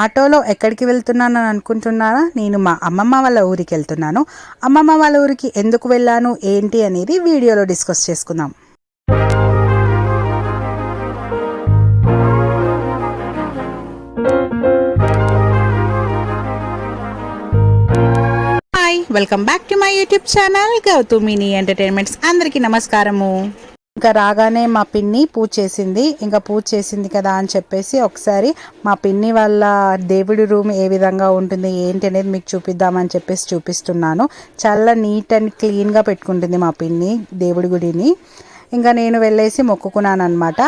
ఆటోలో ఎక్కడికి వెళ్తున్నాను అని అనుకుంటున్నారా? నేను మా అమ్మమ్మ వాళ్ళ ఊరికి వెళ్తున్నాను. అమ్మమ్మ వాళ్ళ ఊరికి ఎందుకు వెళ్ళాను? ఏంటి అనేది వీడియోలో డిస్కస్ చేసుకుందాం. Hi welcome back to my YouTube channel Gautamini entertainments అందరికీ నమస్కారము. ఇంకా రాగానే మా పిన్ని పూజ చేసింది. ఇంకా పూజ చేసింది కదా అని చెప్పేసి ఒకసారి మా పిన్ని వాళ్ళ దేవుడి రూమ్ ఏ విధంగా ఉంటుంది ఏంటి అనేది మీకు చూపిద్దామని చెప్పేసి చూపిస్తున్నాను. చాలా నీట్ అండ్ క్లీన్గా పెట్టుకుంటుంది మా పిన్ని దేవుడి గుడిని. ఇంకా నేను వెళ్ళేసి మొక్కుకున్నాను అనమాట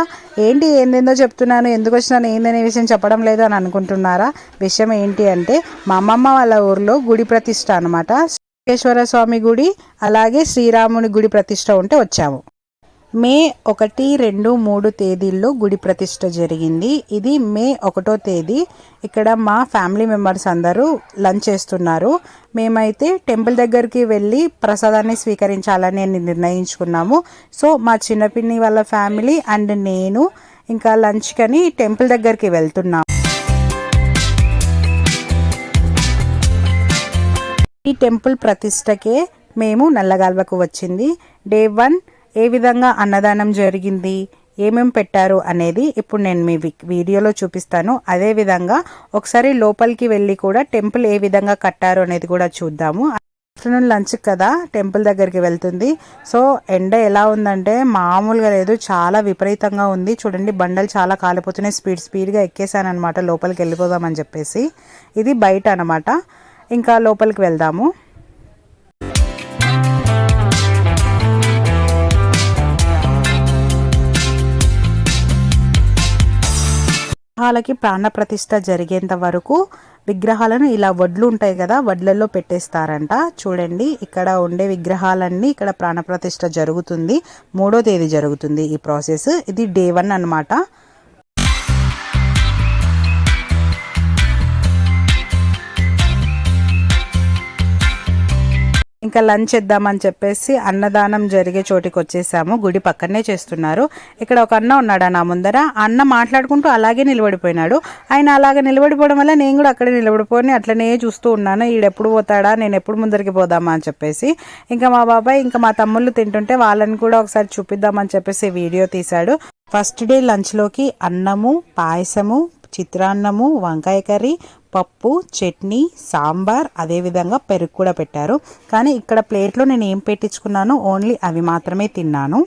ఏంటి ఏందేందో చెప్తున్నాను ఎందుకు వచ్చినాను ఏందనే విషయం చెప్పడం లేదు అని అనుకుంటున్నారా? విషయం ఏంటి అంటే మా అమ్మమ్మ వాళ్ళ ఊర్లో గుడి ప్రతిష్ట అనమాట శ్రీకేశ్వర స్వామి గుడి అలాగే శ్రీరాముని గుడి ప్రతిష్ట ఉంటే వచ్చాము. మే ఒకటి రెండు మూడు తేదీల్లో గుడి ప్రతిష్ట జరిగింది. ఇది మే ఒకటో తేదీ. ఇక్కడ మా ఫ్యామిలీ మెంబర్స్ అందరూ లంచ్ చేస్తున్నారు. మేమైతే టెంపుల్ దగ్గరికి వెళ్ళి ప్రసాదాన్ని స్వీకరించాలని నిర్ణయించుకున్నాము. సో మా చిన్నపిన్ని వాళ్ళ ఫ్యామిలీ అండ్ నేను ఇంకా లంచ్కని టెంపుల్ దగ్గరికి వెళ్తున్నాము ఈ టెంపుల్ ప్రతిష్టకే మేము నల్లగాల్వకు వచ్చింది. డే వన్ ఏ విధంగా అన్నదానం జరిగింది? ఏమేం పెట్టారు? అనేది ఇప్పుడు నేను మీ వీడియోలో చూపిస్తాను. అదే విధంగా ఒకసారి లోపలికి వెళ్ళి కూడా టెంపుల్ ఏ విధంగా కట్టారు అనేది కూడా చూద్దాము. ఆఫ్టర్నూన్ లంచ్ కదా టెంపుల్ దగ్గరికి వెళ్తుంది. సో ఎండ ఎలా ఉందంటే మామూలుగా లేదు చాలా విపరీతంగా ఉంది. చూడండి బండలు చాలా కాలిపోతున్నాయి. స్పీడ్ స్పీడ్గా ఎక్కేసాను అనమాట లోపలికి వెళ్ళిపోదామని చెప్పేసి. ఇది బయట అనమాట ఇంకా లోపలికి వెళ్దాము. విగ్రహాలకి ప్రాణప్రతిష్ఠ జరిగేంత వరకు విగ్రహాలను ఇలా వడ్లు ఉంటాయి కదా వడ్లలో పెట్టేస్తారంట. చూడండి ఇక్కడ ఉండే విగ్రహాలన్నీ ఇక్కడ ప్రాణప్రతిష్ఠ జరుగుతుంది. మూడో తేదీ జరుగుతుంది ఈ ప్రాసెస్. ఇది డే వన్ అనమాట ఇంకా లంచ్ ఇద్దామని చెప్పేసి అన్నదానం జరిగే చోటికి వచ్చేసాము గుడి పక్కనే చేస్తున్నారు. ఇక్కడ ఒక అన్న ఉన్నాడు నా ముందర? అన్న మాట్లాడుకుంటూ అలాగే నిలబడిపోయినాడు. ఆయన అలాగే నిలబడిపోవడం వల్ల నేను కూడా అక్కడే నిలబడిపోయి అట్లనే చూస్తూ ఉన్నాను. ఈడెప్పుడు పోతాడా? నేను ఎప్పుడు ముందరికి పోదామా? అని చెప్పేసి. ఇంకా మా బాబాయ్ ఇంకా మా తమ్ముళ్ళు తింటుంటే వాళ్ళని కూడా ఒకసారి చూపిద్దామని చెప్పేసి వీడియో తీశాడు. ఫస్ట్ డే లంచ్లోకి అన్నము పాయసము చిత్రాన్నము వంకాయ కర్రీ పప్పు చట్నీ సాంబార్ అదేవిధంగా పెరుగు కూడా పెట్టారు. కానీ ఇక్కడ ప్లేట్లో నేను ఏం పెట్టించుకున్నాను ఓన్లీ అవి మాత్రమే తిన్నాను.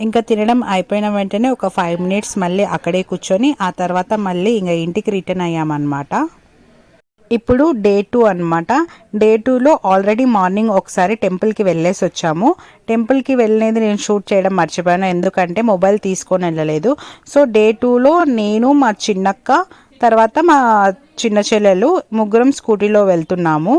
ఇంకా తినడం అయిపోయిన వెంటనే ఒక ఫైవ్ మినిట్స్ మళ్ళీ అక్కడే కూర్చొని ఆ తర్వాత మళ్ళీ ఇంకా ఇంటికి రిటర్న్ అయ్యామన్నమాట. ఇప్పుడు డే టూ అనమాట డే టూలో ఆల్రెడీ మార్నింగ్ ఒకసారి టెంపుల్కి వెళ్ళేసి వచ్చాము. టెంపుల్కి వెళ్ళేది నేను షూట్ చేయడం మర్చిపోయాను. ఎందుకంటే మొబైల్ తీసుకొని వెళ్ళలేదు. సో డే టూలో నేను మా చిన్నక్క తర్వాత మా చిన్న చెల్లెలు ముగ్గురం స్కూటీలో వెళ్తున్నాము.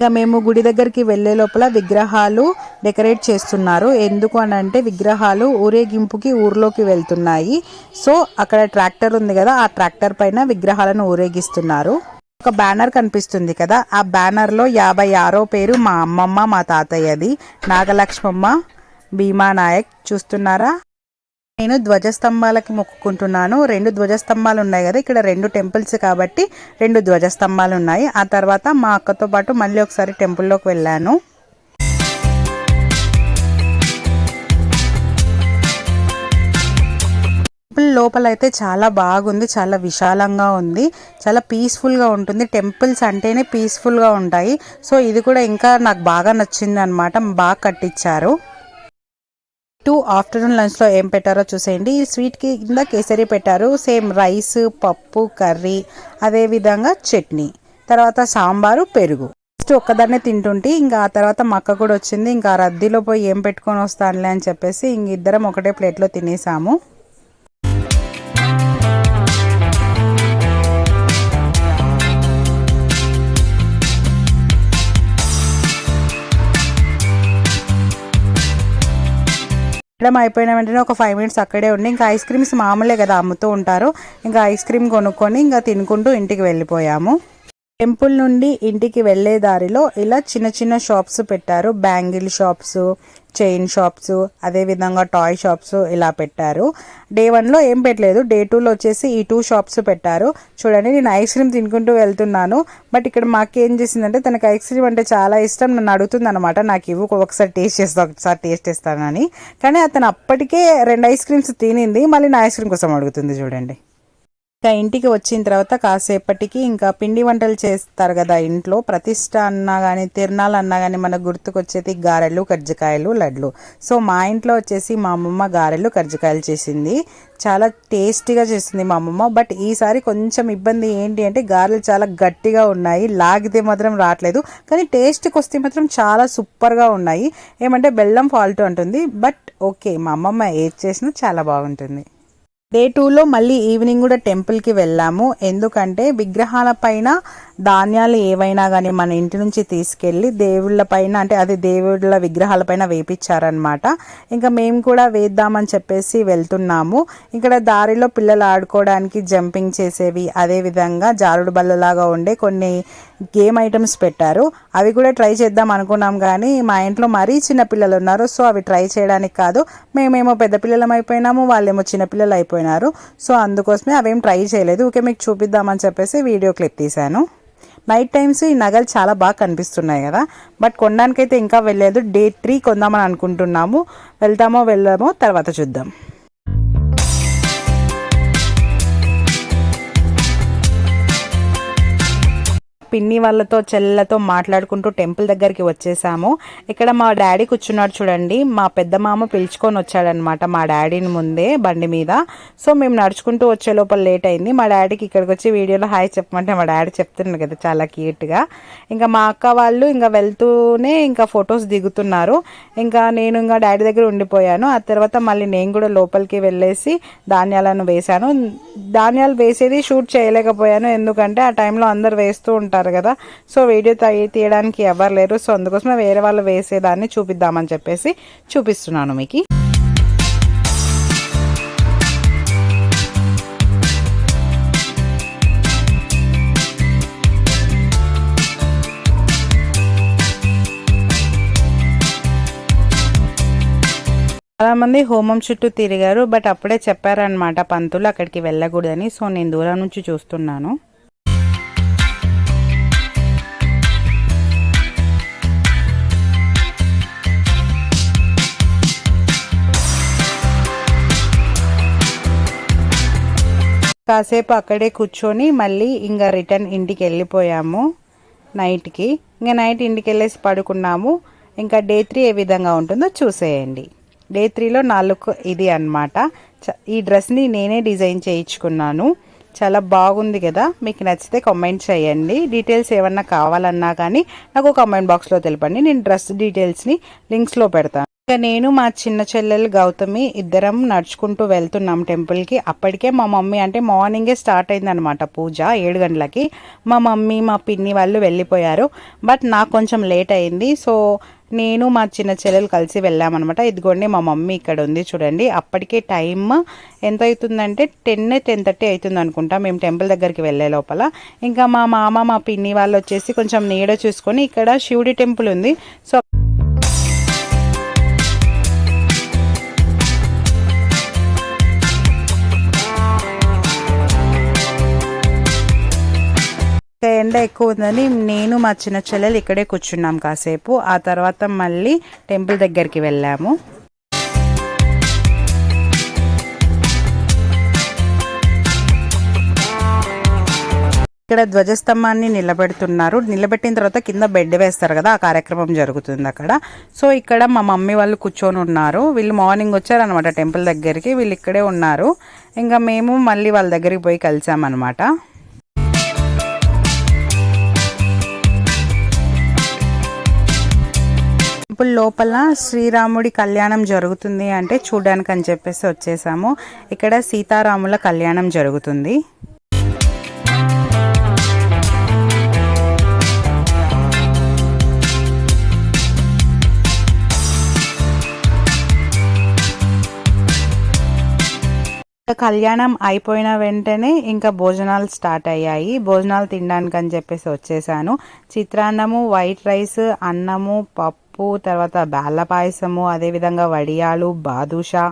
ఇక మేము గుడి దగ్గరికి వెళ్ళే లోపల విగ్రహాలు డెకరేట్ చేస్తున్నారు. ఎందుకు అని అంటే విగ్రహాలు ఊరేగింపుకి ఊర్లోకి వెళ్తున్నాయి. సో అక్కడ ట్రాక్టర్ ఉంది కదా ఆ ట్రాక్టర్ పైన విగ్రహాలను ఊరేగిస్తున్నారు. ఒక బ్యానర్ కనిపిస్తుంది కదా. ఆ బ్యానర్లో యాభై ఆరో పేరు మా అమ్మమ్మ మా తాతయ్యది. నాగలక్ష్మమ్మ భీమా నాయక్ చూస్తున్నారా? నేను ధ్వజస్తంభాలకి మొక్కుకుంటున్నాను. రెండు ధ్వజస్తంభాలు ఉన్నాయి కదా. ఇక్కడ రెండు టెంపుల్స్ కాబట్టి రెండు ధ్వజస్తంభాలు ఉన్నాయి. ఆ తర్వాత మా అక్కతో పాటు మళ్ళీ ఒకసారి టెంపుల్లోకి వెళ్ళాను. లోపల అయితే చాలా బాగుంది చాలా విశాలంగా ఉంది చాలా పీస్ఫుల్గా ఉంటుంది. టెంపుల్స్ అంటేనే పీస్ఫుల్గా ఉంటాయి. సో ఇది కూడా ఇంకా నాకు బాగా నచ్చింది అనమాట బాగా కట్టించారు టూ ఆఫ్టర్నూన్ లంచ్లో ఏం పెట్టారో చూసేయండి. ఈ స్వీట్కి కింద కేసరి పెట్టారు. సేమ్ రైస్ పప్పు కర్రీ అదేవిధంగా చట్నీ. తర్వాత సాంబారు పెరుగు. ఫస్ట్ ఒక్కదాన్నే తింటుంటే ఇంకా ఆ తర్వాత మా అక్క కూడా వచ్చింది. ఇంకా ఆ రద్దీలో పోయి ఏం పెట్టుకొని వస్తానులే అని చెప్పేసి ఇంక ఇద్దరం ఒకటే ప్లేట్లో తినేసాము. తినడం అయిపోయిన వెంటనే ఒక ఫైవ్ మినిట్స్ అక్కడే ఉండి ఇంకా ఐస్ క్రీమ్స్ మామూలే కదా అమ్ముతూ ఉంటారు. ఇంకా ఐస్ క్రీమ్ కొనుక్కొని ఇంకా తినుకుంటూ ఇంటికి వెళ్ళిపోయాము. టెంపుల్ నుండి ఇంటికి వెళ్ళే దారిలో ఇలా చిన్న చిన్న షాప్స్ పెట్టారు. బ్యాంగిల్ షాప్స్ చైన్ షాప్స్ అదేవిధంగా టాయ్ షాప్స్ ఇలా పెట్టారు. డే వన్లో ఏం పెట్టలేదు. డే టూలో వచ్చేసి ఈ టూ షాప్స్ పెట్టారు. చూడండి నేను ఐస్ క్రీమ్ తినుకుంటూ వెళ్తున్నాను. బట్ ఇక్కడ మాకేం చేసిందంటే తనకి ఐస్ క్రీమ్ అంటే చాలా ఇష్టం. నన్ను అడుగుతుంది అనమాట నాకు ఇవ్వు ఒకసారి టేస్ట్ చేస్తా ఒకసారి టేస్ట్ చేస్తానని. కానీ అతను అప్పటికే రెండు ఐస్ క్రీమ్స్ తినింది. మళ్ళీ నా ఐస్ క్రీమ్ కోసం అడుగుతుంది చూడండి. ఇంకా ఇంటికి వచ్చిన తర్వాత కాసేపటికి ఇంకా పిండి వంటలు చేస్తారు కదా ఇంట్లో. ప్రతిష్ట అన్నా కానీ తిరణాలు అన్నా కానీ మనకు గుర్తుకొచ్చేది గారెలు కజ్జికాయలు లడ్లు. సో మా ఇంట్లో వచ్చేసి మా అమ్మమ్మ గారెలు కజ్జికాయలు చేసింది. చాలా టేస్టీగా చేసింది మా అమ్మమ్మ. బట్ ఈసారి కొంచెం ఇబ్బంది ఏంటి అంటే గారెలు చాలా గట్టిగా ఉన్నాయి. లాగితే మాత్రం రావట్లేదు. కానీ టేస్ట్కి వస్తే మాత్రం చాలా సూపర్గా ఉన్నాయి. ఏమంటే బెల్లం ఫాల్ట్ ఉంటుంది బట్ ఓకే మా అమ్మమ్మ ఏది చేసినా చాలా బాగుంటుంది. డే టూలో మళ్ళీ ఈవినింగ్ కూడా టెంపుల్కి వెళ్ళాము. ఎందుకంటే విగ్రహాల పైన ధాన్యాలు ఏవైనా కానీ మన ఇంటి నుంచి తీసుకెళ్ళి దేవుళ్ళ పైన అంటే అది దేవుళ్ళ విగ్రహాల పైన వేపించారనమాట ఇంకా మేము కూడా వేద్దామని చెప్పేసి వెళ్తున్నాము. ఇక్కడ దారిలో పిల్లలు ఆడుకోవడానికి జంపింగ్ చేసేవి అదేవిధంగా జారుడు బల్లలాగా ఉండే కొన్ని గేమ్ ఐటమ్స్ పెట్టారు. అవి కూడా ట్రై చేద్దాం అనుకున్నాం కానీ మా ఇంట్లో మరీ చిన్నపిల్లలు ఉన్నారు సో అవి ట్రై చేయడానికి కాదు. మేమేమో పెద్ద పిల్లలం అయిపోయినాము వాళ్ళేమో చిన్నపిల్లలు అయిపోయినారు. సో అందుకోసమే అవేం ట్రై చేయలేదు. ఓకే మీకు చూపిద్దామని చెప్పేసి వీడియో క్లిప్ తీశాను. నైట్ టైమ్స్ ఈ నగలు చాలా బాగా కనిపిస్తున్నాయి కదా. బట్ కొనడానికైతే ఇంకా వెళ్ళలేదు. డే త్రీ కొందామని అనుకుంటున్నాము. వెళ్తామో వెళ్ళామో తర్వాత చూద్దాం. పిన్ని వాళ్ళతో చెల్లెలతో మాట్లాడుకుంటూ టెంపుల్ దగ్గరికి వచ్చేసాము. ఇక్కడ మా డాడీ కూర్చున్నాడు చూడండి. మా పెద్ద మామ పిలుచుకొని వచ్చాడనమాట మా డాడీని ముందే బండి మీద. సో మేము నడుచుకుంటూ వచ్చే లోపల లేట్ అయింది. మా డాడీకి ఇక్కడికి వచ్చి వీడియోలో హాయ్ చెప్పమంటే మా డాడీ చెప్తున్నాడు కదా చాలా క్యూట్గా. ఇంకా మా అక్క వాళ్ళు ఇంకా వెళ్తూనే ఇంకా ఫొటోస్ దిగుతున్నారు. ఇంకా నేను ఇంకా డాడీ దగ్గర ఉండిపోయాను. ఆ తర్వాత మళ్ళీ నేను కూడా లోపలికి వెళ్ళేసి ధాన్యాలను వేశాను. ధాన్యాలు వేసేది షూట్ చేయలేకపోయాను. ఎందుకంటే ఆ టైంలో అందరు వేస్తూ ఉంటారు. కదా. సో వీడియో తీయడానికి ఎవరు లేరు. సో అందుకోసమే వేరే వాళ్ళు వేసేదాన్ని చూపిద్దామని చెప్పేసి చూపిస్తున్నాను మీకు. చాలామంది హోమం చుట్టూ తిరిగారు బట్ అప్పుడే చెప్పారనమాట పంతులు అక్కడికి వెళ్ళకూడదని. సో నేను దూరం నుంచి చూస్తున్నాను. కాసేపు అక్కడే కూర్చొని మళ్ళీ ఇంకా రిటర్న్ ఇంటికి వెళ్ళిపోయాము నైట్కి. ఇంకా నైట్ ఇంటికి వెళ్ళేసి పడుకున్నాము. ఇంకా డే త్రీ ఏ విధంగా ఉంటుందో చూసేయండి. డే త్రీలో నాలుగు ఇది అనమాట ఈ డ్రెస్ని నేనే డిజైన్ చేయించుకున్నాను. చాలా బాగుంది కదా. మీకు నచ్చితే కామెంట్ చేయండి. డీటెయిల్స్ ఏమన్నా కావాలన్నా కానీ నాకు కామెంట్ బాక్స్లో తెలపండి. నేను డ్రెస్ డీటెయిల్స్ని లింక్స్లో పెడతాను. ఇంకా నేను మా చిన్న చెల్లెలు గౌతమి ఇద్దరం నడుచుకుంటూ వెళ్తున్నాం టెంపుల్కి అప్పటికే మా మమ్మీ అంటే మార్నింగే స్టార్ట్ అయిందనమాట పూజ ఏడు గంటలకి. మా మమ్మీ మా పిన్ని వాళ్ళు వెళ్ళిపోయారు. బట్ నాకు కొంచెం లేట్ అయింది. సో నేను మా చిన్న చెల్లెలు కలిసి వెళ్ళామన్నమాట. ఇదిగోండి మా మమ్మీ ఇక్కడ ఉంది చూడండి. అప్పటికే టైం ఎంత అవుతుందంటే టెన్ టెన్ థర్టీ అవుతుంది అనుకుంటా మేము టెంపుల్ దగ్గరికి వెళ్ళే లోపల. ఇంకా మా మామ మా పిన్ని వాళ్ళు వచ్చేసి కొంచెం నీడ చూసుకొని ఇక్కడ శివుడి టెంపుల్ ఉంది. సో ఎండ ఎక్కువ ఉందని నేను మా చిన్న చెల్లెలు ఇక్కడే కూర్చున్నాం కాసేపు. ఆ తర్వాత మళ్ళీ టెంపుల్ దగ్గరికి వెళ్ళాము. ఇక్కడ ధ్వజస్తంభాన్ని నిలబెడుతున్నారు. నిలబెట్టిన తర్వాత కింద బెడ్ వేస్తారు కదా ఆ కార్యక్రమం జరుగుతుంది అక్కడ. సో ఇక్కడ మా మమ్మీ వాళ్ళు కూర్చొని ఉన్నారు. వీళ్ళు మార్నింగ్ వచ్చారనమాట టెంపుల్ దగ్గరికి. వీళ్ళు ఇక్కడే ఉన్నారు. ఇంకా మేము మళ్ళీ వాళ్ళ దగ్గరికి పోయి కలిసామన్నమాట. టెంపుల్ లోపల శ్రీరాముడి కళ్యాణం జరుగుతుంది అంటే చూడడానికి అని చెప్పేసి వచ్చేసాము. ఇక్కడ సీతారాముల కళ్యాణం జరుగుతుంది. కళ్యాణం అయిపోయిన వెంటనే ఇంకా భోజనాలు స్టార్ట్ అయ్యాయి. భోజనాలు తినడానికి అని చెప్పేసి వచ్చేసాను. చిత్రాన్నము వైట్ రైస్ అన్నము పప్పు పప్పు తర్వాత బేళ్ళ పాయసము అదేవిధంగా వడియాలు బాదుషా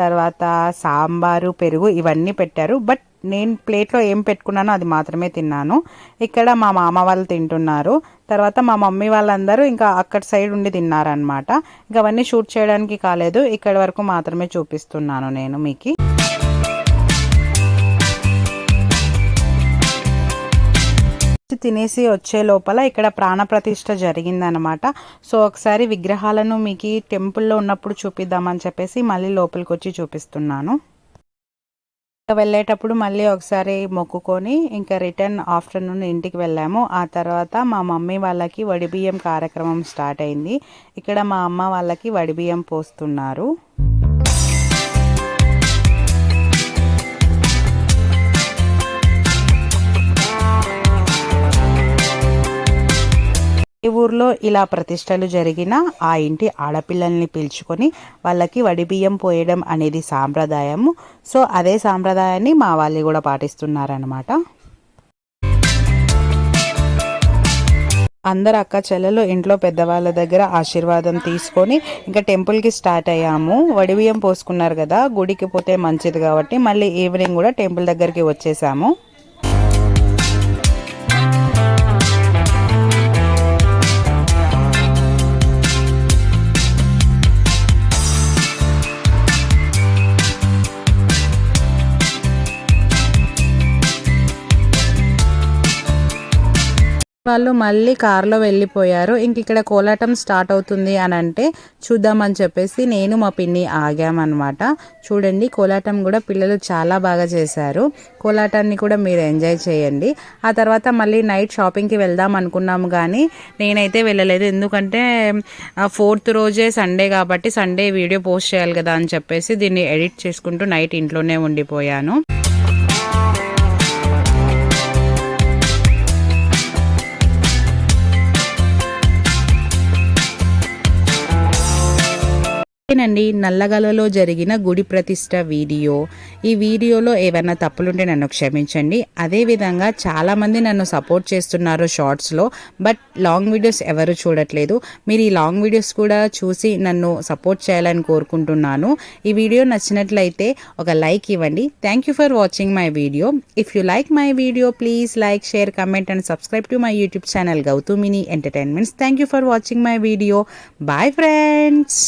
తర్వాత సాంబారు పెరుగు ఇవన్నీ పెట్టారు. బట్ నేను ప్లేట్లో ఏం పెట్టుకున్నానో అది మాత్రమే తిన్నాను. ఇక్కడ మా మామ వాళ్ళు తింటున్నారు. తర్వాత మా మమ్మీ వాళ్ళందరూ ఇంకా అక్కడ సైడ్ ఉండి తిన్నారనమాట ఇంకా అవన్నీ షూట్ చేయడానికి కాలేదు. ఇక్కడ వరకు మాత్రమే చూపిస్తున్నాను నేను మీకు. తినేసి వచ్చే లోపల ఇక్కడ ప్రాణప్రతిష్ఠ జరిగిందనమాట సో ఒకసారి విగ్రహాలను మీకు టెంపుల్లో ఉన్నప్పుడు చూపిద్దామని చెప్పేసి మళ్ళీ లోపలికి వచ్చి చూపిస్తున్నాను. వెళ్ళేటప్పుడు మళ్ళీ ఒకసారి మొక్కుకొని ఇంకా రిటర్న్ ఆఫ్టర్నూన్ ఇంటికి వెళ్ళాము. ఆ తర్వాత మా మమ్మీ వాళ్ళకి వడిబియ్యం కార్యక్రమం స్టార్ట్ అయింది. ఇక్కడ మా అమ్మ వాళ్ళకి వడిబియ్యం పోస్తున్నారు. ఊర్లో ఇలా ప్రతిష్టలు జరిగిన ఆ ఇంటి ఆడపిల్లల్ని పిలుచుకొని వాళ్ళకి వడిబియ్యం పోయడం అనేది సాంప్రదాయము. సో అదే సాంప్రదాయాన్ని మా వాళ్ళు కూడా పాటిస్తున్నారనమాట అందరు అక్క చెల్లెలు ఇంట్లో పెద్దవాళ్ళ దగ్గర ఆశీర్వాదం తీసుకొని ఇంకా టెంపుల్కి స్టార్ట్ అయ్యాము. వడిబియ్యం పోసుకున్నారు కదా గుడికి పోతే మంచిది కాబట్టి మళ్ళీ ఈవినింగ్ కూడా టెంపుల్ దగ్గరికి వచ్చేసాము. వాళ్ళు మళ్ళీ కార్లో వెళ్ళిపోయారు. ఇంక ఇక్కడ కోలాటం స్టార్ట్ అవుతుంది అని అంటే చూద్దామని చెప్పేసి నేను మా పిన్ని ఆగామన్నమాట. చూడండి కోలాటం కూడా పిల్లలు చాలా బాగా చేశారు. కోలాటాన్ని కూడా మీరు ఎంజాయ్ చేయండి. ఆ తర్వాత మళ్ళీ నైట్ షాపింగ్కి వెళ్దాం అనుకున్నాము కానీ నేనైతే వెళ్ళలేదు. ఎందుకంటే ఫోర్త్ రోజే సండే కాబట్టి సండే వీడియో పోస్ట్ చేయాలి కదా అని చెప్పేసి దీన్ని ఎడిట్ చేసుకుంటూ నైట్ ఇంట్లోనే ఉండిపోయాను. ఓకేనండి నల్లగలలో జరిగిన గుడి ప్రతిష్ట వీడియో. ఈ వీడియోలో ఏమైనా తప్పులుంటే నన్ను క్షమించండి. అదేవిధంగా చాలామంది నన్ను సపోర్ట్ చేస్తున్నారు షార్ట్స్లో బట్ లాంగ్ వీడియోస్ ఎవరు చూడట్లేదు. మీరు ఈ లాంగ్ వీడియోస్ కూడా చూసి నన్ను సపోర్ట్ చేయాలని కోరుకుంటున్నాను. ఈ వీడియో నచ్చినట్లయితే ఒక లైక్ ఇవ్వండి. Thank you for watching my video if you like my video please like share comment and subscribe to my YouTube channel Gautamini entertainments thank you for watching my video bye friends